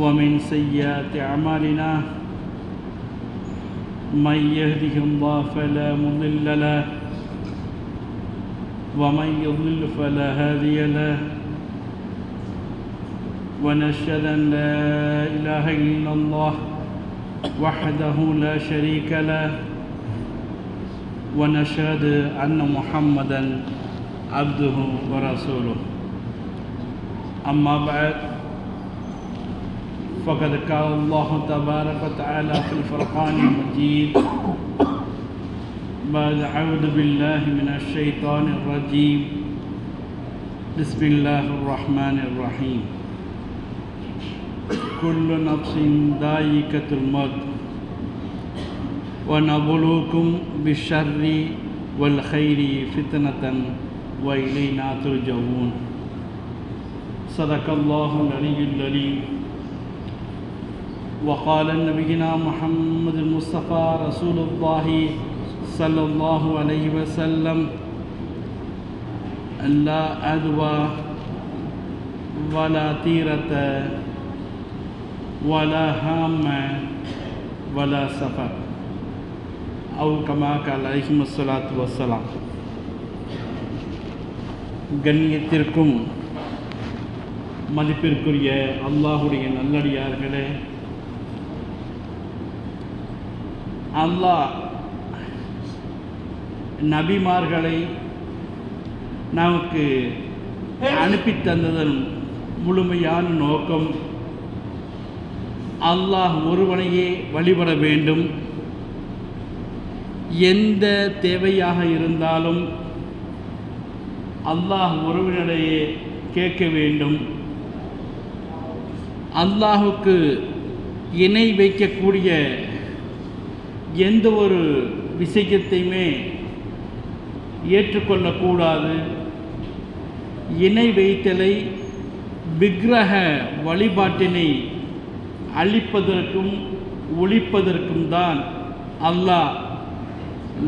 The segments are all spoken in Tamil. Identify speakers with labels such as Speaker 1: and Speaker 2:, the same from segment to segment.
Speaker 1: ومن سيئات أعمالنا من يهده الله فلا مضل له ومن يضلل فلا هادي له ونشهد أن لا إله إلا الله وحده لا شريك له ونشهد أن محمدا عبده ورسوله. أما بعد فقد قال الله تبارك وتعالى في الفرقان المجيد بعد أعوذ بالله من الشيطان الرجيم. بسم الله الرحمن الرحيم. كل نفس ذائقة الموت. ونبلوكم بالشر والخير فتنة وإلينا ترجعون. صدق الله العلي العليم وقال نبينا محمد المصطفى رسول الله صلى الله عليه وسلم لا أدوى ولا تيرة ولا هام ولا سفر أو كما قال عليهم الصلاة والسلام கண்ணியத்திற்கும் மதிப்பிற்குரிய அல்லாஹுடைய நல்லடியார்களே அல்லாஹ் நபிமார்களை நமக்கு அனுப்பி தந்ததன் முழுமையான நோக்கம் அல்லாஹ் ஒருவனையே வழிபட வேண்டும். எந்த தேவையாக இருந்தாலும் அல்லாஹ் ஒருவனிடையே கேட்க வேண்டும். அல்லாஹுக்கு இணை வைக்கக்கூடிய எந்த ஒரு விஷயத்தையுமே ஏற்றுக்கொள்ளக்கூடாது. இணை வைத்தலை விக்கிரக வழிபாட்டினை அழிப்பதற்கும் ஒழிப்பதற்கும் தான் அல்லாஹ்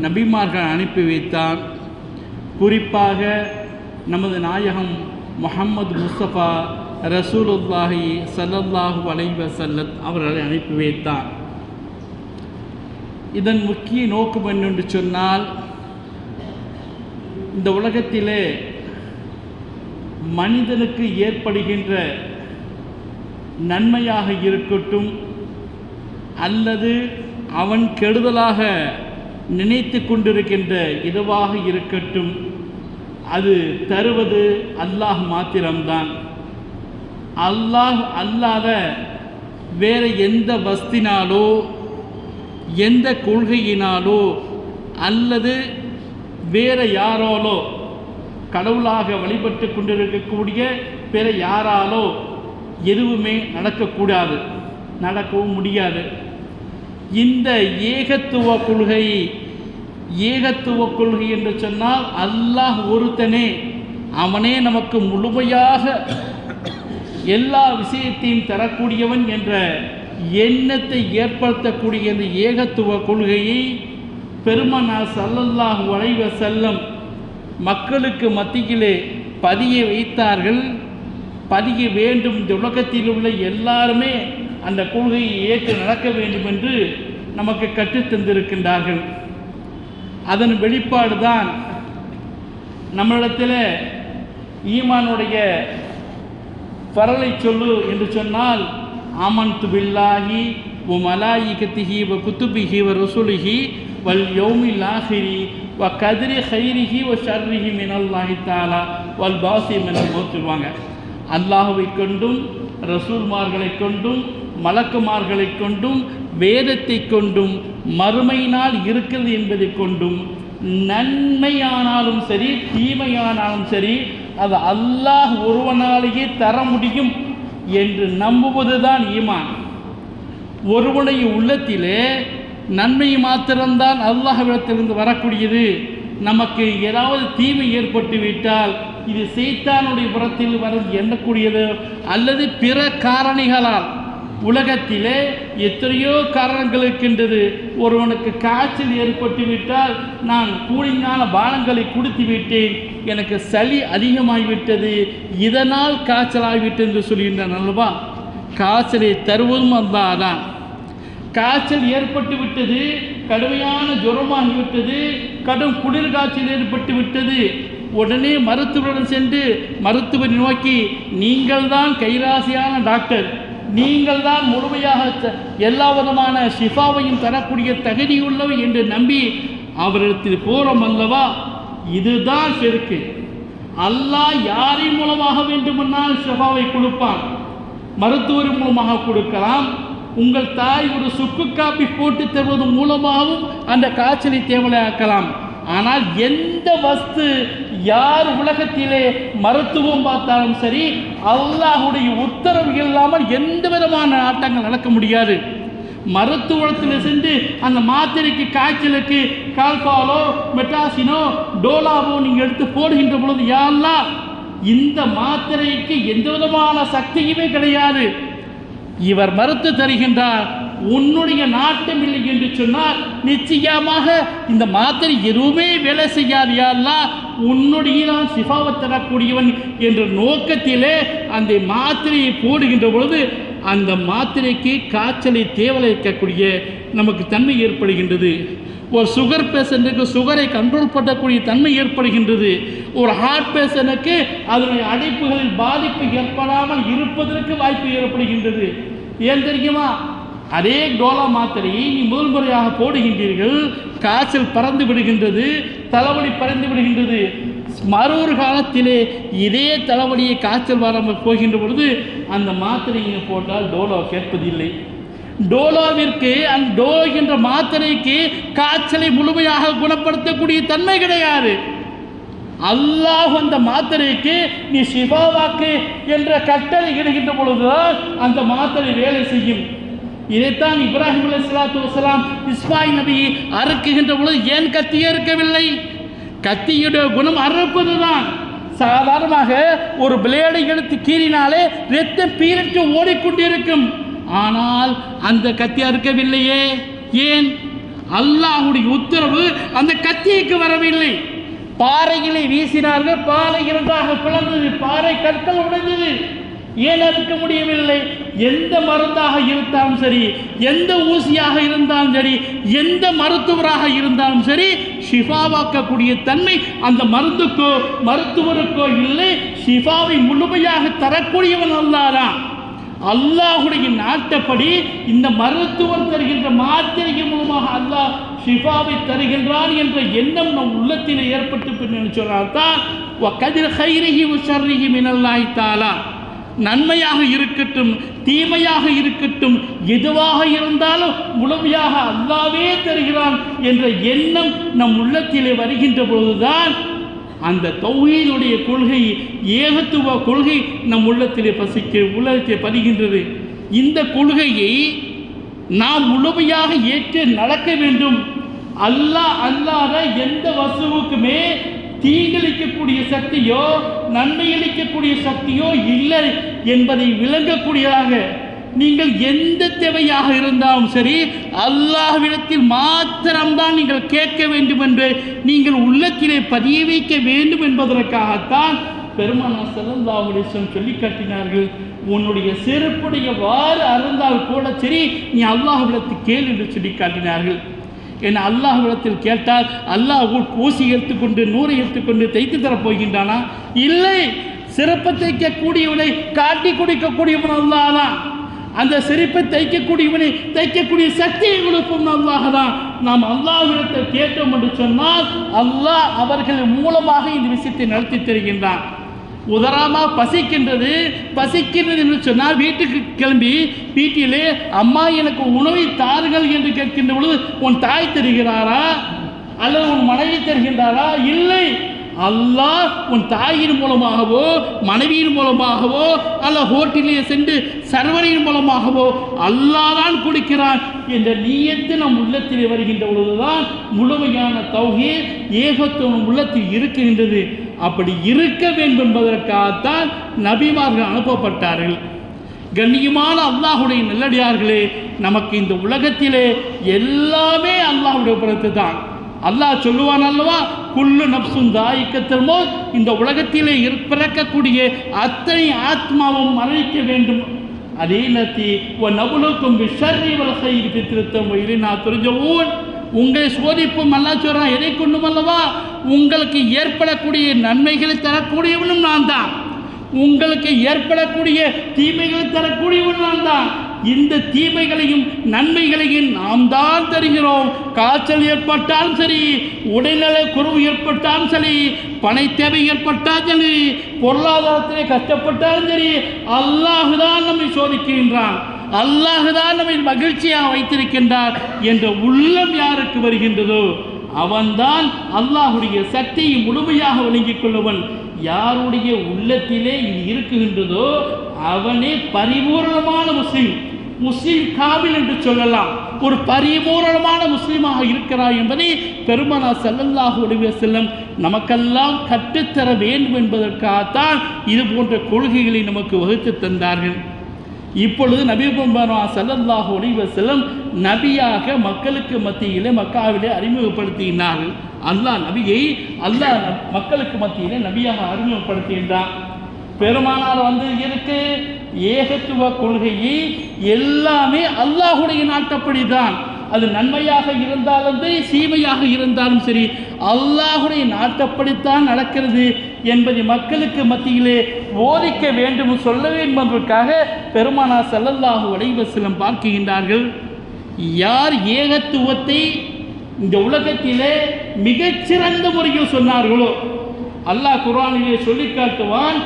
Speaker 1: நபிமார்கள் அனுப்பி வைத்தான். குறிப்பாக நமது நாயகம் முகம்மது முஸ்தபா ரசூலுல்லாஹி சல்லல்லாஹு அலைவசல்லத் அவர்களை அனுப்பி வைத்தான். இதன் முக்கிய நோக்கம் என்னென்று சொன்னால் இந்த உலகத்திலே மனிதனுக்கு ஏற்படுகின்ற நன்மையாக இருக்கட்டும் அல்லது அவன் கெடுதலாக நினைத்து கொண்டிருக்கின்ற இதுவாக இருக்கட்டும் அது தருவது அல்லாஹ் மாத்திரம்தான். அல்லாஹ் அல்லாத வேறு எந்த வஸ்தினாலோ எந்த கொள்கையினாலோ அல்லது வேறு யாராலோ கடவுளாக வழிபட்டு கொண்டிருக்கக்கூடிய பிற யாராலோ எதுவுமே நடக்கக்கூடாது நடக்கவும் முடியாது. இந்த ஏகத்துவ கொள்கை ஏகத்துவ கொள்கை என்று சொன்னால் அல்லாஹ் ஒருத்தனே அவனே நமக்கு முழுமையாக எல்லா விஷயத்தையும் தரக்கூடியவன் என்ற எண்ணத்தை ஏற்படுத்தக்கூடிய இந்த ஏகத்துவ கொள்கையை பெருமனா சல்லல்லாஹ் வளைவ செல்லம் மக்களுக்கு மத்தியிலே பதிய வைத்தார்கள். பதிய வேண்டும் இந்த உலகத்தில் உள்ள எல்லாருமே அந்த கொள்கையை ஏற்று நடக்க வேண்டும் என்று நமக்கு கற்றுத்தந்திருக்கின்றார்கள் அதன் வெளிப்பாடு தான் நம்மளிடத்தில் ஈமானுடைய பரலை சொல்லு என்று சொன்னால் ஆமன்து பில்லாஹி ஒ மலாயிகத்திஹி வ குத்துபிஹி வ ரசுலிஹி வல் யோமி ஆஹிரி வ கதிரி ஹைரிஹி வ ஷர்ரிஹி மினல்லாஹி தாலா வல் பாசி மினல் சொல்லுவாங்க அல்லாஹுவை கொண்டும் ரசூல்மார்களை கொண்டும் மலக்குமார்களை கொண்டும் வேதத்தை கொண்டும் மறுமையினால் இருக்கிறது என்பதை கொண்டும் நன்மையானாலும் சரி தீமையானாலும் சரி அது அல்லாஹ் ஒருவனாலேயே தர முடியும். என்று நம்புவதுதான் ஈமான். ஒருவனுடைய உள்ளத்திலே நன்மை மாத்திரம்தான் அல்லாஹ்விடத்திலிருந்து வரக்கூடியது. நமக்கு ஏதாவது தீமை ஏற்பட்டு விட்டால் இது செய்தானுடைய புறத்தில் வர எண்ணக்கூடியது அல்லது பிற காரணிகளால் உலகத்திலே எத்தனையோ காரணங்கள் இருக்கின்றது. ஒருவனுக்கு காய்ச்சல் ஏற்பட்டு விட்டால் நான் கூலிங்கான பானங்களை கொடுத்து விட்டேன். எனக்கு சளி அதிகமாகிவிட்டது. இதனால் காய்ச்சலாகிவிட்டது என்று சொல்கின்றான் அல்லவா? காய்ச்சலை தருவதும் அல்லாதான். காய்ச்சல் ஏற்பட்டு விட்டது கடுமையான ஜுரமாகிவிட்டது கடும் குளிர் காய்ச்சல் ஏற்பட்டு விட்டது. உடனே மருத்துவரிடம் சென்று மருத்துவரை நோக்கி நீங்கள் தான் கைராசியான டாக்டர். நீங்கள் தான் முழுமையாக எல்லா விதமான ஷிஃபாவையும் தரக்கூடிய தகுதியுள்ளவை என்று நம்பி அவரிடத்தில் போகிறோம் அல்லவா? இதுதான் செருக்கு அல்லாஹ் யாரின் மூலமாக வேண்டுமென்றால் ஷிஃபாவை கொடுப்பான்? மருத்துவர் மூலமாக கொடுக்கலாம். உங்கள் தாய் ஒரு சுக்கு காப்பி போட்டு தருவது மூலமாகவும் அந்த காய்ச்சலை தேவலையாக்கலாம் ஆனால் எந்த வஸ்து யார் உலகத்திலே மருத்துவம் பார்த்தாலும் சரி அல்லாஹுடைய உத்தரவு இல்லாமல் எந்த விதமான ஆட்டங்கள் நடக்க முடியாது. மருத்துவத்தில் சென்று அந்த மாத்திரைக்கு காய்ச்சலுக்கு கால்பாலோ மெட்டாசினோ டோலாவோ நீங்கள் எடுத்து போடுகின்ற பொழுது யாரெல்லாம் இந்த மாத்திரைக்கு எந்த விதமான சக்தியுமே கிடையாது. இவர் மறுத்து தருகின்றார் உன்னுடைய நாட்டம் இல்லை என்று சொன்னால் நிச்சயமாக இந்த மாத்திரை எதுவுமே வேலை செய்யாது யாரெல்லாம் உன்னுடைய நான் சிஃபாவை தரக்கூடியவன் என்ற நோக்கத்திலே அந்த மாத்திரையை போடுகின்ற பொழுது அந்த மாத்திரைக்கு காய்ச்சலை தேவலைக்கக்கூடிய நமக்கு தன்மை ஏற்படுகின்றது. ஒரு சுகர் பேஷண்ட்டுக்கு சுகரை கண்ட்ரோல் பண்ணக்கூடிய தன்மை ஏற்படுகின்றது. ஒரு ஹார்ட் பேஷண்ட்டுக்கு அதனுடைய அடைப்புகளில் பாதிப்பு ஏற்படாமல் இருப்பதற்கு வாய்ப்பு ஏற்படுகின்றது. ஏன் தெரியுமா? அதே டோலா மாத்திரையை நீ முதல் முறையாக போடுகின்றீர்கள். காய்ச்சல் பறந்து விடுகின்றது தலைவலி பறந்து விடுகின்றது. மறு காலத்திலே இதே தலைவலியை காய்ச்சல் வராமல் போகின்ற பொழுது அந்த மாத்திரையை போட்டால் டோலோ கேட்பதில்லை. டோலோவிற்கு அந்த டோ என்ற மாத்திரைக்கு காய்ச்சலை முழுமையாக குணப்படுத்தக்கூடிய தன்மை கிடையாது. அல்லாஹ் அந்த மாத்திரைக்கு நீ சிவாவாக்கு என்ற கட்டளை கிடைக்கின்ற பொழுதுதான் அந்த மாத்திரை வேலை செய்யும். இதைத்தான் இப்ராஹிம் அலி சலாத்து வசலாம் இஸ்மாயில் நபி அறுக்குகின்ற பொழுது ஏன் கத்தியே இருக்கவில்லை கத்தியுடைய குணம் அறுப்பதுதான். சாதாரணமாக ஒரு பிளேடை எடுத்து கீறினாலே ரத்தம் பீரிட்டு ஓடிக்கொண்டிருக்கும். ஆனால் அந்த கத்தி அறுக்கவில்லையே. ஏன்? அல்லாஹுடைய உத்தரவு அந்த கத்திக்கு வரவில்லை. பாறைகளை வீசினார்கள் பாறை இரண்டாக பிளந்தது பாறை கற்கள் உடைந்தது. ஏன் அறுக்க முடியவில்லை. எந்த மருந்தாக இருந்தாலும் சரி எந்த ஊசியாக இருந்தாலும் சரி எந்த மருத்துவராக இருந்தாலும் சரி ஷிஃபாவாக்கக்கூடிய தன்மை அந்த மருந்துக்கோ மருத்துவருக்கோ இல்லை. ஷிஃபாவை முழுமையாக தரக்கூடியவன் அல்லாதான். அல்லாஹுடைய நாட்டப்படி இந்த மருத்துவர் தருகின்ற மாத்திரையின் மூலமாக அல்லாஹ் ஷிஃபாவை தருகின்றான் என்ற எண்ணம் நம் உள்ளத்தில் ஏற்பட்டு பின்னு சொன்னால் தான் கதிர் ஹைரிஹி உஷர்ரிஹி மினல்லாய் தாலா நன்மையாக இருக்கட்டும் தீமையாக இருக்கட்டும் எதுவாக இருந்தாலும் முழுமையாக அல்லாவே தருகிறான் என்ற எண்ணம் நம் உள்ளத்திலே வருகின்ற பொழுதுதான் அந்த தொகையினுடைய கொள்கை ஏகத்துவ கொள்கை நம் உள்ளத்திலே பசிக்க உள்ளத்திலே பதிகின்றது இந்த கொள்கையை நாம் முழுமையாக ஏற்று நடக்க வேண்டும். அல்லாஹ் அல்லாத எந்த வசுவுக்குமே தீங்களிக்கக்கூடிய சக்தியோ நன்மையளிக்கக்கூடிய சக்தியோ இல்லை என்பதை விளங்கக்கூடியதாக நீங்கள் எந்த தேவையாக இருந்தாலும் சரி அல்லாஹ்விடத்தில் மாத்திரம்தான் நீங்கள் கேட்க வேண்டும் என்று நீங்கள் உள்ளத்திலே பதிய வைக்க வேண்டும் என்பதற்காகத்தான் பெருமானா ஸல்லல்லாஹு அலைஹி சொல்லி காட்டினார்கள். உன்னுடைய செருப்புடைய வாறு அருந்தால் கூட சரி நீ அல்லாஹ்விடத்து கேள் என்று சொல்லி காட்டினார்கள். என் அல்லாஹ்விடத்தில் கேட்டால் அல்லாஹ் ஊசி எடுத்துக்கொண்டு நூறை எடுத்துக்கொண்டு தைத்து தரப்போகின்றானா? இல்லை. சிறப்பை தைக்கக்கூடியவனை காட்டி குடிக்கக்கூடியவன் அல்லாதான் அந்த சிரிப்பை தைக்கக்கூடியவனை தைக்கக்கூடிய சக்தியை கொடுப்போம் அல்லாஹ் தான் நாம் அல்லாஹ்விடத்தில் கேட்டோம் என்று சொன்னால் அல்லாஹ் அவர்கள் மூலமாக இந்த விஷயத்தை நடத்தி தருகின்றான். உதராமா பசிக்கின்றது பசிக்கின்றது என்று சொன்னால் வீட்டுக்கு கிளம்பி வீட்டிலே அம்மா எனக்கு உணவை தாருங்கள் என்று கேட்கின்ற பொழுது உன் தாய் தருகிறாரா? அல்லது உன் மனைவி தருகின்றாரா? இல்லை. அல்லாஹ் உன் தாயின் மூலமாகவோ மனைவியின் மூலமாகவோ அல்ல ஹோட்டலில் சென்று சர்வரின் மூலமாகவோ அல்லாதான் கொடுக்கிறான் என்ற நீயத்து நம் உள்ளத்திலே வருகின்ற பொழுதுதான் முழுமையான தௌகே ஏகத்துவம் உள்ளத்தில் இருக்கின்றது. அப்படி இருக்க வேண்டும் என்பதற்காகத்தான் நபிமார்கள் அனுப்பப்பட்டார்கள். கண்ணியமான அல்லாஹுடைய நல்லடியார்களே நமக்கு இந்த உலகத்திலே எல்லாமே அல்லாஹுடைய புறத்து தான் அல்லாஹ் சொல்லுவான் அல்லவா குல்லு நப்சும் தாயிக்கத்திற்மோ இந்த உலகத்திலே பிறக்கக்கூடிய அத்தனை ஆத்மாவும் மரணிக்க வேண்டும். அதே நேரத்தி ஒரு நபுலுக்கும் விஷர்ரி வலகை திருத்தம் நான் தெரிஞ்சவோன் உங்களை சோதிப்பும் அல்லா சொல்கிறான் எதை கொண்டும் அல்லவா? உங்களுக்கு ஏற்படக்கூடிய நன்மைகளை தரக்கூடியவனும் நான் தான். உங்களுக்கு ஏற்படக்கூடிய தீமைகளை தரக்கூடியவன் நான் தான். இந்த தீமைகளையும் நன்மைகளையும் நாம் தான் தருகிறோம். காய்ச்சல் ஏற்பட்டாலும் சரி உடல்நல குறைவு ஏற்பட்டாலும் சரி பணை தேவை ஏற்பட்டாலும் சரி பொருளாதாரத்திலே கஷ்டப்பட்டாலும் சரி அல்லாஹுதான் நம்மை சோதிக்கின்றான். அல்லாஹுதான் நம்மை மகிழ்ச்சியாக வைத்திருக்கின்றார் என்ற உள்ளம் யாருக்கு வருகின்றதோ அவன்தான் அல்லாஹுடைய சக்தியை முழுமையாக விளங்கிக் கொள்ளுவன். யாருடைய உள்ளத்திலே இது இருக்குகின்றதோ அவனே பரிபூர்ணமான முஸ்லீம். முஸ்லீம் காவில் என்று சொல்லலாம். ஒரு பரிபூரணமான முஸ்லீமாக இருக்கிறார் என்பதை பெருமனா ஸல்லல்லாஹு உடைய செல்லம் நமக்கெல்லாம் கற்றுத்தர வேண்டும் என்பதற்காகத்தான் இது போன்ற கொள்கைகளை நமக்கு வகுத்து தந்தார்கள். இப்பொழுது நபி பெருமானா ஸல்லல்லாஹு ஒளிவ செல்லம் நபியாக மக்களுக்கு மத்தியிலே மக்காவிலே அறிமுகப்படுத்தினார்கள். அல்லாஹ் நபியை அல்லாஹ் மக்களுக்கு மத்தியிலே நபியாக அறிமுகப்படுத்துகின்றான். பெருமானார் வந்து இருக்கு ஏகத்துவ கொள்கையை எல்லாமே அல்லாஹுடைய நாட்டப்படி தான் அது நன்மையாக இருந்தாலும் சரி சீமையாக இருந்தாலும் சரி அல்லாஹுடைய நாட்டப்படித்தான் நடக்கிறது என்பதை மக்களுக்கு மத்தியிலே போதிக்க வேண்டும் சொல்ல வேண்டும் என்பதற்காக பெருமானா ஸல்லல்லாஹு உடைவசிலம் பார்க்கின்றார்கள். யார் ஏகத்துவத்தை இந்த உலகத்திலே மிகச்சிறந்த முறையில் சொன்னார்களோ அல்லாஹ் குரானிலே சொல்லி காட்டுவான்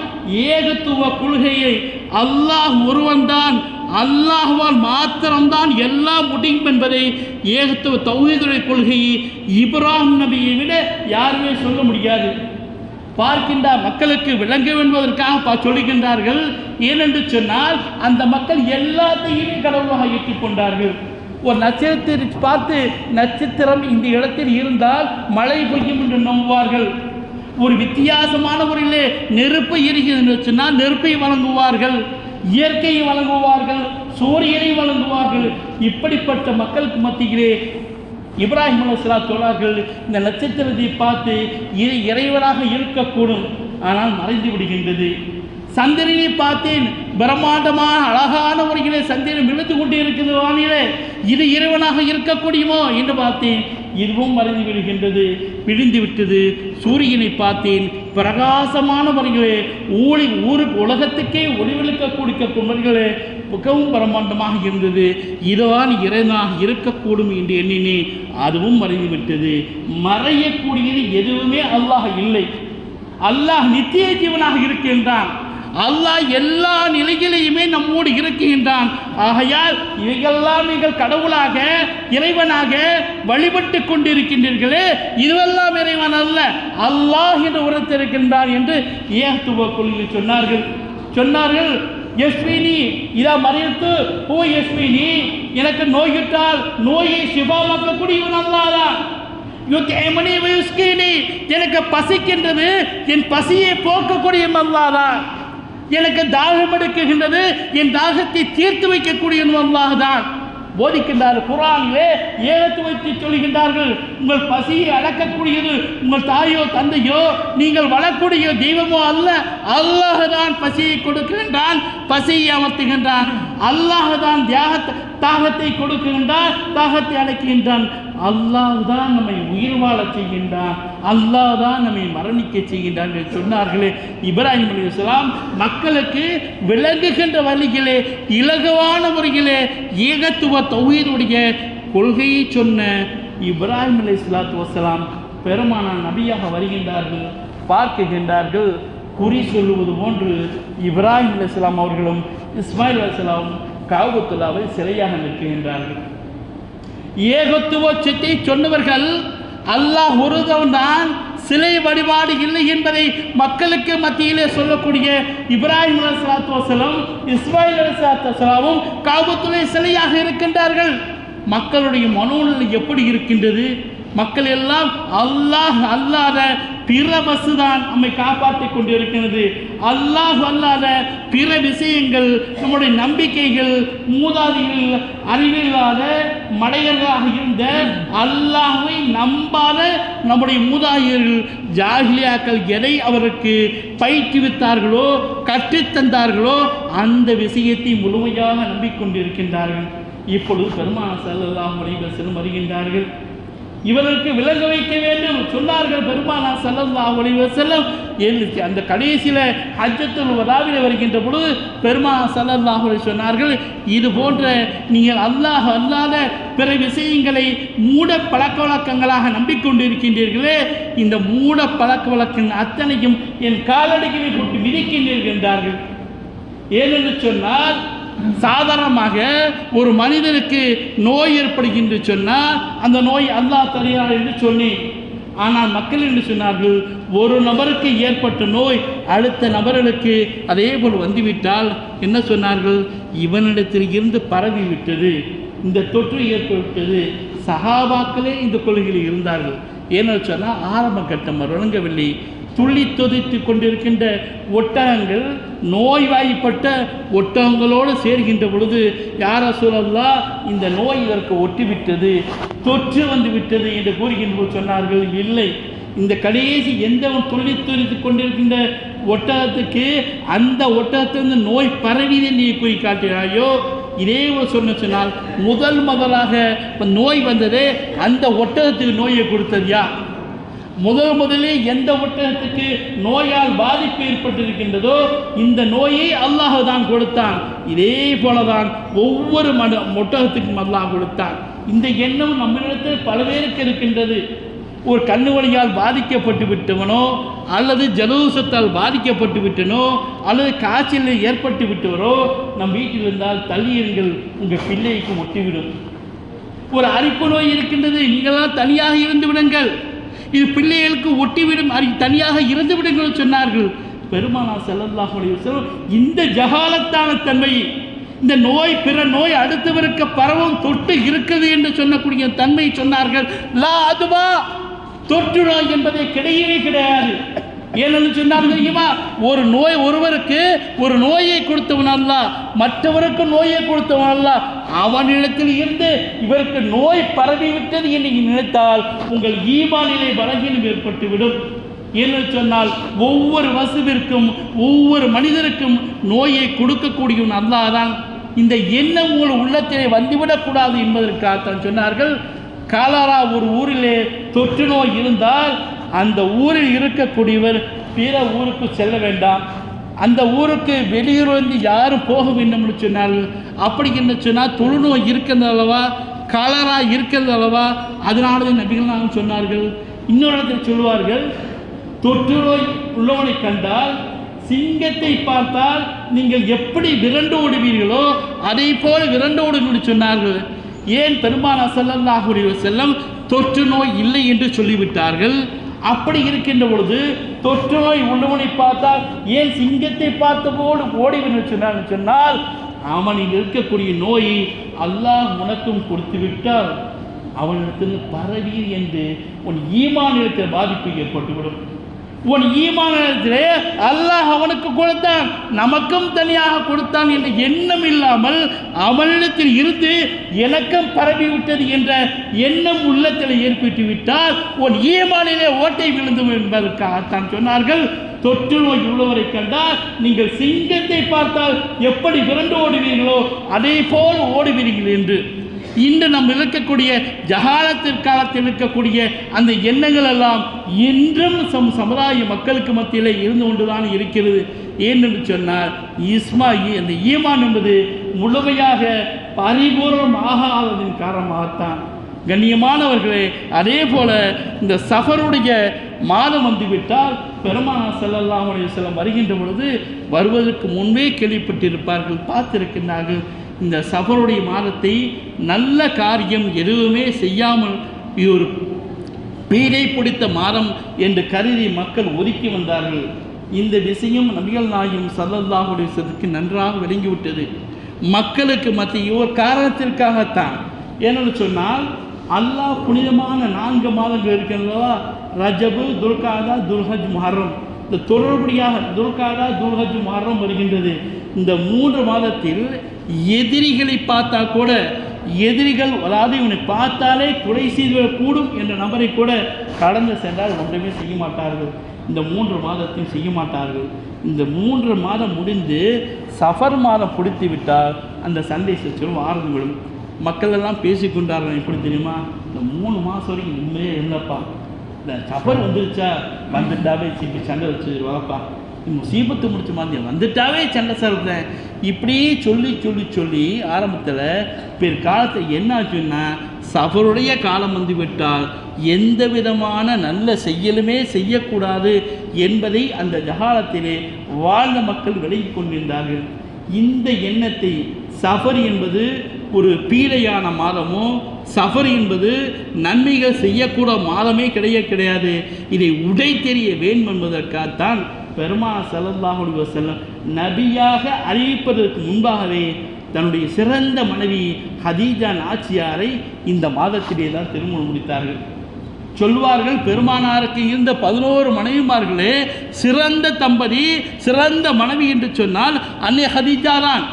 Speaker 1: ஏகத்துவ கொள்கையை அல்லாஹ் ஒருவன்தான் அல்லாஹுவால் மாத்திரம்தான் எல்லாம் முடியும் என்பதை ஏகத்துவ தௌஹீதுடைய கொள்கையை இப்ராஹிம் நபியை விட யாருமே சொல்ல முடியாது. பார்க்கின்ற மக்களுக்கு விளங்க என்பதற்காக சொல்லுகின்றார்கள் ஏனென்று சொன்னால் அந்த மக்கள் எல்லாத்தையுமே கடவுளாக ஏற்றுக்கொண்டார்கள் ஒரு நட்சத்திரத்தை பார்த்து நட்சத்திரம் இந்த இடத்தில் இருந்தால் மழை பெய்யும் என்று நம்புவார்கள். ஒரு வித்தியாசமான முறையிலே நெருப்பு எரிகிறது என்று சொன்னால் நெருப்பை வழங்குவார்கள். இயற்கையை வழங்குவார்கள் சூரியனை வழங்குவார்கள். இப்படிப்பட்ட மக்களுக்கு மத்தியிலே இப்ராஹிம் அலுவலா சொன்னார்கள் இந்த நட்சத்திரத்தை பார்த்து இறை இறைவனாக இருக்கக்கூடும். ஆனால் மறைந்து விடுகின்றது. சந்திரனை பார்த்தேன். பிரம்மாண்டமான அழகான முறையிலே சந்திரன் விழுந்து கொண்டு இருக்கிறது வானிலே. இது இறைவனாக இருக்கக்கூடியமோ என்று பார்த்தேன். இதுவும் மறைந்து விடுகின்றது. விழுந்து விட்டது. சூரியனை பார்த்தேன். பிரகாசமான முறைகளே ஊழி ஊருக்கு உலகத்துக்கே ஒளிவிழுக்க கொடுக்க முறைகளே மிகவும் பிரம்மாண்டமாக இருந்தது. இதுதான் இறைவனாக இருக்கக்கூடும் என்று எண்ணினேன். அதுவும் மறைந்து விட்டது. மறையக்கூடியது எதுவுமே அல்லாஹ் இல்லை. அல்லாஹ் நித்திய ஜீவனாக இருக்கின்றான். அல்லாஹ் எல்லா நிலையிலையுமே நம்மோடு இருக்கின்றான். ஆகையால் இவையெல்லாம் நீங்கள் கடவுளாக இறைவனாக வழிபட்டு கொண்டிருக்கின்றீர்களே இதுவெல்லாம் இறைவன் அல்ல அல்லாஹ் என்று உரைத்திருக்கின்றான் என்று ஏகத்துவ கொள்கையில் சொன்னார்கள். சொன்னார்கள் யஸ்வினி இதா மறைத்து ஓ யஸ்வினி எனக்கு நோய்கிட்டால் நோயை சிபாமாக்கக்கூடியவன் அல்லாதான் யுத்இமுனி எனக்கு பசிக்கின்றது என் பசியை போக்கக்கூடிய அல்லாதான் எனக்கு தாகம் எடுக்குகின்றது என் தாகத்தை தீர்த்து வைக்கக்கூடிய அல்லாஹ்தான். போதிக்கின்றார் குரானிலே ஏகத்துவத்தை சொல்கின்றார்கள் உங்கள் பசியை அடக்கக்கூடியது உங்கள் தாயோ தந்தையோ நீங்கள் வளரக்கூடிய தெய்வமோ அல்ல அல்லாஹ் தான் பசியை கொடுக்கின்றான் பசியை அமர்த்துகின்றான். அல்லாஹ் தான் தியாகத்தை தாகத்தை கொடுக்கின்றான் தாகத்தை அடக்குகின்றான். அல்லாஹ் தான் நம்மை உயிர் வாழச் செய்கின்றான். அல்லாஹ் தான் நம்மை மரணிக்க செய்கின்றான் என்று சொன்னார்களே. இப்ராஹிம் அலைஹிஸ்ஸலாம் மக்களுக்கு விளங்குகின்ற வழிகளே இலகுவான முறையிலே ஏகத்துவ தொகுதியுடைய கொள்கையை சொன்ன இப்ராஹிம் அலி இஸ்லாத்து வசலாம் பெருமானார் நபியாக வருகின்றார்கள் பார்க்குகின்றார்கள். குறி சொல்லுவது போன்று இப்ராஹிம் அலைஹிஸ்ஸலாம் அவர்களும் இஸ்மாயில் அலைஹிஸ்ஸலாமும் காபத்துல்லாவை சிலையாக நிற்கின்றார்கள். ஏகத்துவச்சத்தை சொன்னவர்கள் அல்லாஹ் ஒருதவன்தான் சிலை வழிபாடு இல்லை என்பதை மக்களுக்கு மத்தியிலே சொல்லக்கூடிய இப்ராஹிம் அலைஹிஸ்ஸலாத்து வசலம் இஸ்மாயில் அலைஹிஸ்ஸலாத்து வஸலாமும் காபத்துறை சிலையாக இருக்கின்றார்கள். மக்களுடைய மனோநிலை எப்படி இருக்கின்றது? மக்கள் எல்லாம் அல்லாஹ் அல்லாத பிற பசுதான் நம்மை காப்பாற்றிக் கொண்டிருக்கிறது அல்லாஹ் அல்லாத பிற விஷயங்கள் நம்முடைய நம்பிக்கைகள் மூதாதிகள் அறிவில்லாத மடையர்களாக இருந்த அல்லாஹை நம்பாத நம்முடைய மூதாதியர்கள் ஜாகிலியாக்கள் எதை அவருக்கு பயிற்றுவித்தார்களோ கற்றுத்தந்தார்களோ அந்த விஷயத்தை முழுமையாக நம்பிக்கொண்டிருக்கின்றார்கள். இப்பொழுது பெருமான செல்லலாம் செல்லும் வருகின்றார்கள். இவருக்கு விலக வைக்க வேண்டும் சொன்னார்கள் பெருமானா செல்லல்லா ஒளிவ செல்லம் எழுதி அந்த கடைசியில் ஹஜ்ஜத்துல் வதாவில் வருகின்ற பொழுது பெருமா ஸல்லல்லாஹு சொன்னார்கள் இது போன்ற நீங்கள் அல்லாஹ் அல்லாத பிற விஷயங்களை மூட பழக்க வழக்கங்களாக நம்பிக்கொண்டிருக்கின்றீர்களே இந்த மூட பழக்க வழக்கங்கள் அத்தனையும் என் காலடிகளை போட்டு மிதிக்கின்றீர்கள் என்றார்கள். ஏனென்று சொன்னால் சாதாரணமாக ஒரு மனிதனுக்கு நோய் ஏற்படுகின்ற சொன்னால் அந்த நோய் அல்லா தருகிறார் என்று சொன்னேன் ஆனால் மக்கள் என்று சொன்னார்கள்? ஒரு நபருக்கு ஏற்பட்ட நோய் அடுத்த நபர்களுக்கு அதே போல் வந்துவிட்டால் என்ன சொன்னார்கள்? இவனிடத்தில் இருந்து பரவி விட்டது இந்த தொற்று ஏற்பட்டது சகாபாக்களே இந்த கொள்கையில் இருந்தார்கள். ஏன்னு சொன்னால் ஆரம்ப கட்டம் வழங்கவில்லை. துள்ளி தொதித்து கொண்டிருக்கின்ற ஒட்டகங்கள் நோய்வாய்ப்பட்ட ஒட்டகங்களோடு சேர்கின்ற பொழுது யார சொல்லல்லா இந்த நோய் இதற்கு ஒட்டிவிட்டது தொற்று வந்து விட்டது என்று கூறுகின்ற சொன்னார்கள் இல்லை. இந்த கடைசி எந்த துள்ளி துதித்து கொண்டிருக்கின்ற ஒட்டகத்துக்கு அந்த ஒட்டகத்திலிருந்து நோய் பரவியதை நீ கூறி காட்டினாயோ இதே ஒரு சொன்ன சொன்னால் முதல் முதலாக இப்போ நோய் வந்ததே அந்த ஒட்டகத்துக்கு நோயை கொடுத்தது யார்? முதல் முதலே எந்த ஒட்டகத்துக்கு நோயால் பாதிப்பு ஏற்பட்டிருக்கின்றதோ இந்த நோயை அல்லாஹ் தான் கொடுத்தான். இதே போலதான் ஒவ்வொரு மட ஒட்டகத்துக்கும் அல்லாஹ் கொடுத்தான். இந்த எண்ணம் நம்மளிடத்தில் பல பேருக்கு இருக்கின்றது. ஒரு கண்ணு வழியால் பாதிக்கப்பட்டு விட்டவனோ அல்லது ஜலதோஷத்தால் பாதிக்கப்பட்டு விட்டனோ அல்லது காய்ச்சலில் ஏற்பட்டு விட்டவரோ நம் வீட்டில் இருந்தால் தள்ளியுங்கள் உங்கள் பிள்ளைக்கு ஒட்டிவிடும் ஒரு அரிப்பு நோய் இருக்கின்றது நீங்களாம் தனியாக இருந்து விடுங்கள். இது பிள்ளைகளுக்கு ஒட்டிவிடும் அறி தனியாக இருந்து விடுங்கள் சொன்னார்கள். பெருமானா ஸல்லல்லாஹு அலைஹி இந்த ஜகாலத்தான தன்மை இந்த நோய் பிற நோய் அடுத்தவருக்கு பரவும் தொட்டு இருக்குது என்று சொல்லக்கூடிய தன்மை சொன்னார்கள். லா அதுவா தொற்று நோய் என்பதை கிடையவே கிடையாது. ஏன்னு சொன்னார்கள் தெரியுமா? ஒரு நோய் ஒருவருக்கு ஒரு நோயை கொடுத்தவன் அல்ல மற்றவருக்கு நோயை கொடுத்தவன் அல்ல. அவனிடத்தில் இருந்து இவருக்கு நோய் பரவிவிட்டது என்று நினைத்தால் உங்கள் ஈமானிலே பலகீனம் ஏற்பட்டுவிடும் என்று சொன்னால் ஒவ்வொரு வசுவிற்கும் ஒவ்வொரு மனிதருக்கும் நோயை கொடுக்கக்கூடியவன் அல்லாதான் இந்த எண்ணம் உங்கள் உள்ளத்திலே வந்துவிடக்கூடாது என்பதற்காகத்தான் சொன்னார்கள். காலாரா ஒரு ஊரிலே தொற்று நோய் இருந்தால் அந்த ஊரில் இருக்கக்கூடியவர் பிற ஊருக்கு செல்ல வேண்டாம். அந்த ஊருக்கு வெளியூர்லேருந்து யாரும் போக வேண்டும்னு சொன்னால் சொன்னார்கள் அப்படி என்ன சொன்னால் தொழுநோய் இருக்கிறது அல்லவா? கலராக இருக்கிறது அல்லவா? அதனால நபிகள் நாங்கள் சொன்னார்கள். இன்னொரு இடத்தில் சொல்வார்கள் தொற்று நோய் உள்ளவனை கண்டால் சிங்கத்தை பார்த்தால் நீங்கள் எப்படி விரண்டு ஓடுவீர்களோ அதை போல விரண்டு ஓடுங்கள் சொன்னார்கள். ஏன் பெருமானா ஸல்லல்லாஹு செல்லம் தொற்று நோய் இல்லை என்று சொல்லிவிட்டார்கள்? அப்படி இருக்கின்ற பொழுது தொற்று நோய் உள்ளவனை பார்த்தால் ஏன் சிங்கத்தை பார்த்த போடு ஓடிவின்னு சொன்னான்னு சொன்னால் அவனில் இருக்கக்கூடிய நோயை அல்லாஹ் உனக்கும் கொடுத்து விட்டால் அவனிடத்தில் பரவீர் என்று உன் ஈமானிடத்தில் பாதிப்பு ஏற்பட்டுவிடும். உன் ஈமானத்திலே அல்லாஹ் அவனுக்கு கொடுத்தான். நமக்கும் தனியாக கொடுத்தான் என்ற எண்ணம் இல்லாமல் அவனிடத்தில் இருந்து எனக்கும் பரவிவிட்டது என்ற எண்ணம் உள்ளத்தில் ஏற்பட்டு விட்டால் உன் ஈமானிலே ஓட்டை விழுந்து என்பதற்காகத்தான் சொன்னார்கள். தொற்று நோய் உள்ளவரை கண்டால் நீங்கள் சிங்கத்தை பார்த்தால் எப்படி விரண்டு ஓடுவீர்களோ அதே போல் ஓடுவீர்கள் என்று இன்று நம் இருக்கக்கூடிய ஜகாலத்திற்காலத்தில் இருக்கக்கூடிய அந்த எண்ணங்கள் எல்லாம் இன்றும் சம் சமுதாய மக்களுக்கு மத்தியில் இருந்து கொண்டுதான் இருக்கிறது. ஏனென்று சொன்னால் இஸ்மா அந்த ஈமான் என்பது முழுமையாக பரிபூர்ணம் ஆகாததின் காரணமாகத்தான். கண்ணியமானவர்களே அதே போல இந்த சஃபருடைய மாதம் வந்துவிட்டால் பெருமானா ஸல்லல்லாஹு செல்லம் வருகின்ற பொழுது வருவதற்கு முன்பே கேள்விப்பட்டிருப்பார்கள் பார்த்திருக்கின்றார்கள். இந்த சஃபருடைய மாதத்தை நல்ல காரியம் எதுவுமே செய்யாமல் இது ஒரு பீடை பிடித்த மாதம் என்று கருதி மக்கள் ஒதுக்கி வந்தார்கள். இந்த விஷயம் நபிகள் நாயும் சல்லல்லாஹுடைய சதுக்கு நன்றாக விளங்கிவிட்டது. மக்களுக்கு மத்திய ஒரு காரணத்திற்காகத்தான். ஏன்னு சொன்னால் அல்லாஹ் புனிதமான நான்கு மாதங்கள் இருக்கின்றதா? ரஜபு துர்காதா துர்ஹஜ் மஹரம் இந்த தொடர்படியாக துர்காதா துர்ஹஜ் மஹரம் வருகின்றது. இந்த மூன்று மாதத்தில் எதிரிகளை பார்த்தா கூட எதிரிகள் அதாவது இவனை பார்த்தாலே கொலை செய்துவிடக்கூடும் என்ற நபரை கூட கடந்து சென்றால் ஒன்றுமே செய்ய மாட்டார்கள். இந்த மூன்று மாதத்தையும் செய்ய மாட்டார்கள். இந்த மூன்று மாதம் முடிந்து சஃபர் மாதம் பிடித்து விட்டால் அந்த சண்டை சச்சரவு ஆரம்பிவிடும். மக்கள் எல்லாம் பேசிக்கொண்டார்கள் எப்படி தெரியுமா? இந்த மூணு மாதம் வரைக்கும் உண்மையே இல்லைப்பா. இந்த சஃபர் வந்துருச்சா? வந்துட்டாவே சிப்பி சண்டை வச்சுருவாப்பா. முசீபத்து முடிச்ச மாதிரி வந்துட்டாவே சண்டை சார்ந்தேன் இப்படி சொல்லி சொல்லி சொல்லி ஆரம்பத்தில் பிற்காலத்தில் என்ன ஆச்சுன்னா சபருடைய காலம் வந்து விட்டால் எந்த விதமான நல்ல செய்யலுமே செய்யக்கூடாது என்பதை அந்த ஜகாலத்திலே வாழ்ந்த மக்கள் விலகி கொண்டிருந்தார்கள். இந்த எண்ணத்தை சஃபர் என்பது ஒரு பீடையான மாதமோ சஃபர் என்பது நன்மைகள் செய்யக்கூட மாதமே கிடைய கிடையாது. இதை உடை தெரிய வேண்டும் என்பதற்காகத்தான் பெருமா ஸல்லல்லாஹு செல்லம் நபியாக அறிவிப்பதற்கு முன்பாகவே தன்னுடைய சிறந்த மனைவி ஹதீஜா நாச்சியாரை இந்த மாதத்திலே தான் திருமணம் முடித்தார்கள். சொல்வார்கள் பெருமானாருக்கு இருந்த பதினோரு மனைவிமார்களே சிறந்த தம்பதி சிறந்த மனைவி என்று சொன்னால் அன்னை ஹதீஜா தான்.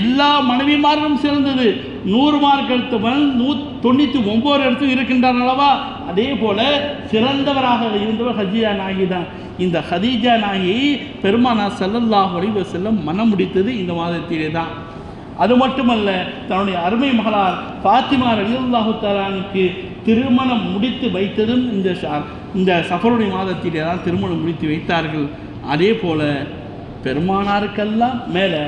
Speaker 1: எல்லா மனைவிமார்களும் சிறந்தது. நூறு மார்க் எடுத்தவன் நூ தொண்ணூற்றி ஒம்பது இடத்தும் இருக்கின்றான் அல்லவா? அதே போல் சிறந்தவராக இருந்தவர் ஹஜியா நாயகி தான். இந்த ஹதீஜா நாயகி பெருமானா ஸல்லல்லாஹு செல்லம் வஸல்லம் மனம் முடித்தது இந்த மாதத்திலே தான். அது மட்டுமல்ல தன்னுடைய அருமை மகளார் பாத்திமா ரலியுல்லாஹு தாலானுக்கு திருமணம் முடித்து வைத்ததும் இந்த இந்த சஃபருடைய மாதத்திலே தான் திருமணம் முடித்து வைத்தார்கள். அதே போல் பெருமானாருக்கெல்லாம் மேலே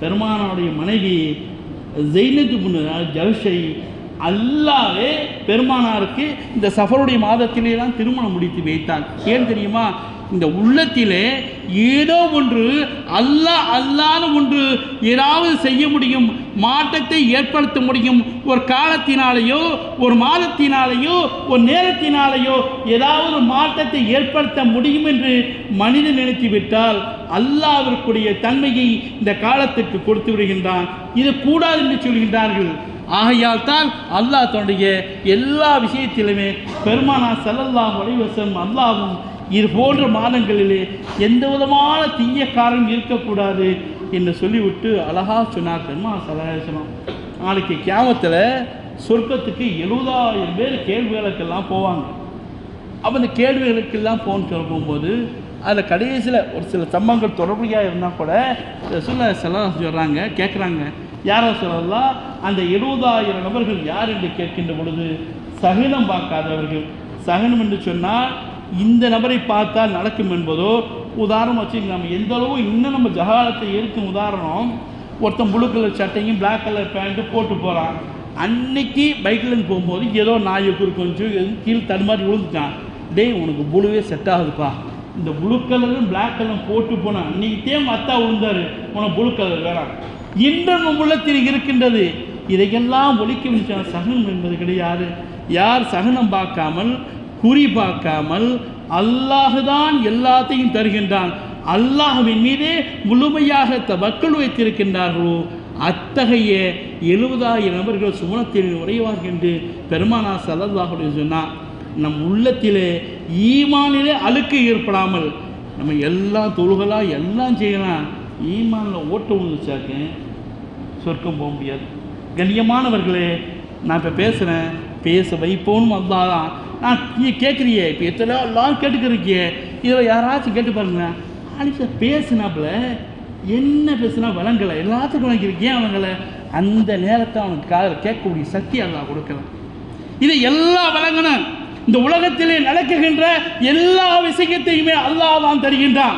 Speaker 1: பெருமானாருடைய மனைவி Zeynep ibn Cavşe'yi அல்லாவே பெருமானாருக்கு இந்த சஃபருடைய மாதத்திலே தான் திருமணம் முடித்து வைத்தார். ஏன் தெரியுமா? இந்த உள்ளத்திலே ஏதோ ஒன்று அல்லாஹ் அல்லாத ஒன்று ஏதாவது செய்ய முடியும் மாற்றத்தை ஏற்படுத்த முடியும். ஒரு காலத்தினாலேயோ ஒரு மாதத்தினாலேயோ ஒரு நேரத்தினாலேயோ ஏதாவது ஒரு மாற்றத்தை ஏற்படுத்த முடியும் என்று மனிதன் நினைத்து விட்டால் அல்லாவிற்குடைய தன்மையை இந்த காலத்துக்கு கொடுத்து விடுகின்றான். இது கூடாது என்று சொல்கின்றார்கள். ஆகையால் தான் அல்லாஹ் தன்னுடைய எல்லா விஷயத்திலுமே பெருமானா ஸல்லல்லாஹு வலிவசம் அல்லாவும் இது போன்ற மாதங்களிலே எந்த விதமான தீய காரணம் இருக்கக்கூடாது என்று சொல்லிவிட்டு அழகா சொன்னார் பெருமா சலாசனம் நாளைக்கு கேமத்தில் சொர்க்கத்துக்கு எழுபதாயிரம் பேர் கேள்விகளுக்கெல்லாம் போவாங்க. அப்போ இந்த கேள்விகளுக்கெல்லாம் போன் சொல்ல போகும்போது அதில் கடைசியில் ஒரு சில சம்பவங்கள் தொடர்புடையாக இருந்தால் கூட சொல்ல செல்லாம் சொல்கிறாங்க கேட்குறாங்க யாரோ சொல்லலாம் அந்த எழுபதாயிரம் நபர்கள் யார் என்று கேட்கின்ற பொழுது சகனம் பார்க்காதவர்கள். சகனம் என்று சொன்னால் இந்த நபரை பார்த்தால் நடக்கும் என்பதோ உதாரணம் வச்சு நம்ம எந்த அளவு இன்னும் நம்ம ஜகாலத்தை ஏற்கும் உதாரணம் ஒருத்தன் ப்ளூ கலர் சட்டையும் பிளாக் கலர் பேண்ட்டு போட்டு போகிறான் அன்னைக்கு பைக்லேருந்து போகும்போது ஏதோ நாயை கொஞ்சம் கீழே தடுமாறி விழுந்துட்டான். டேய் உனக்கு ப்ளூவே செட் ஆகுதுப்பா. இந்த ப்ளூ கலரும் பிளாக் கலரும் போட்டு போனான். அன்னைக்கிட்டே மத்தா விழுந்தாரு. உனக்கு ப்ளூ கலர் வேணாம். இன்றும் உள்ளத்தில் இருக்கின்றது. இதையெல்லாம் ஒழிக்க முடிச்ச சகனம் என்பது கிடையாது. யார் சகனம் பார்க்காமல் குறி பார்க்காமல் அல்லாஹுதான் எல்லாத்தையும் தருகின்றான். அல்லாஹுவின் மீதே முழுமையாக தவக்கல் வைத்திருக்கின்றார்களோ அத்தகைய எழுபதாயிரம் நபர்கள் சுமணத்தில் உறைவார்கள் என்று பெருமானா சல்லல்லாஹுடைய சொன்னார். நம் உள்ளத்திலே ஈமானிலே அழுக்கு ஏற்படாமல் நம்ம எல்லாம் தொழுகலாக எல்லாம் செய்யலாம். ஈமானில் ஓட்ட வந்துச்சாக்கேன் சொர்க்கம் போக முடியாது. கண்ணியமானவர்களே நான் இப்போ பேசுகிறேன் பேச வைப்போன்னு வந்தாதான். நான் நீ கேட்குறியே இப்போ எத்தனை எல்லாம் கேட்டுக்கிறீங்க இதில் யாராச்சும் கேட்டு பாருங்க அடிச்ச பேசுனாப்புல என்ன பேசுனா விளங்கலை? எல்லாத்துக்கும் விளங்கிருக்கு. ஏன் விளங்கலை? அந்த நேரத்தை அவனுக்கு காதில் கேட்கக்கூடிய சக்தி அல்லாஹ் கொடுக்கலாம் இதை எல்லாம் வழங்கணும் இந்த உலகத்திலே நடக்குகின்ற எல்லா விஷயத்தையுமே அல்லாஹ் தான் தருகின்றான்.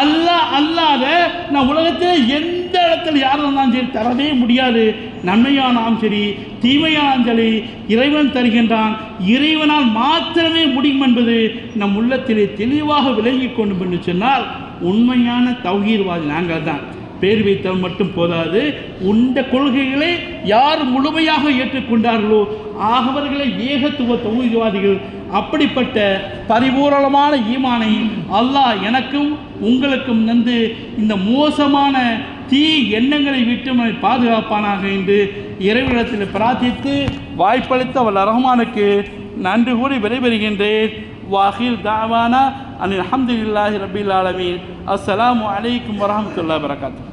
Speaker 1: அல்லாஹ் அல்லாத நான் உலகத்தில் எந்த இடத்தில் யார் இருந்தாலும் சரி தரவே முடியாது. நன்மையானாலும் சரி தீமையானாலும் சரி இறைவன் தருகின்றான். இறைவனால் மாத்திரமே முடியும் என்பது நம் உள்ளத்திலே தெளிவாக விளங்கி கொண்டு என்று சொன்னால் உண்மையான தௌகீர்வாதி நாங்கள் தான். பேர் வைத்தால் மட்டும் போதாது. உண்ட கொள்கைகளை யார் முழுமையாக ஏற்றுக்கொண்டார்களோ ஆகவர்களை ஏகத்துவ தொகுதிவாதிகள் அப்படிப்பட்ட பரிபூரணமான ஈமானை அல்லாஹ் எனக்கும் உங்களுக்கும் நந்து இந்த மோசமான தீ எண்ணங்களை விட்டு நம்மை பாதுகாப்பானாக என்று இறைவனத்தில் பிரார்த்தித்து வாய்ப்பளித்த அவள் ரஹ்மானுக்கு நன்றி கூறி விடைபெறுகின்றேன். வாஹில் தாவானா அனில் அஹமதுல்லாஹி ரபில் ஆலமீன். அஸ்லாம் வலைக்கம் வரமத்துல்லா வரகாத்து